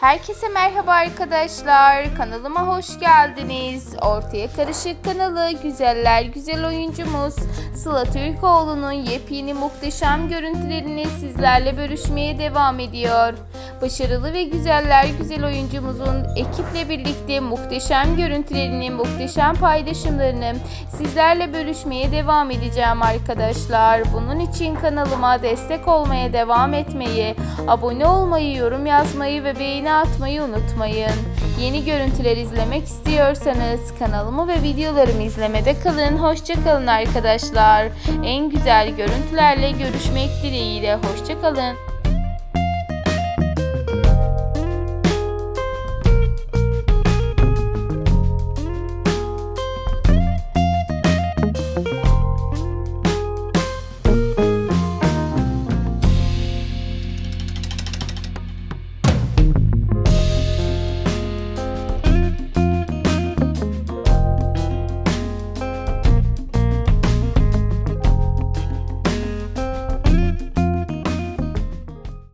Herkese merhaba arkadaşlar. Kanalıma hoş geldiniz. Ortaya Karışık kanalı güzeller güzel oyuncumuz Sıla Türkoğlu'nun yepyeni muhteşem görüntülerini sizlerle bölüşmeye devam ediyor. Başarılı ve güzeller güzel oyuncumuzun ekiple birlikte muhteşem görüntülerini, muhteşem paylaşımlarını sizlerle bölüşmeye devam edeceğim arkadaşlar. Bunun için kanalıma destek olmaya devam etmeyi, abone olmayı, yorum yazmayı ve beğeni atmayı unutmayın. Yeni görüntüler izlemek istiyorsanız kanalımı ve videolarımı izlemede kalın. Hoşçakalın arkadaşlar. En güzel görüntülerle görüşmek dileğiyle. Hoşçakalın.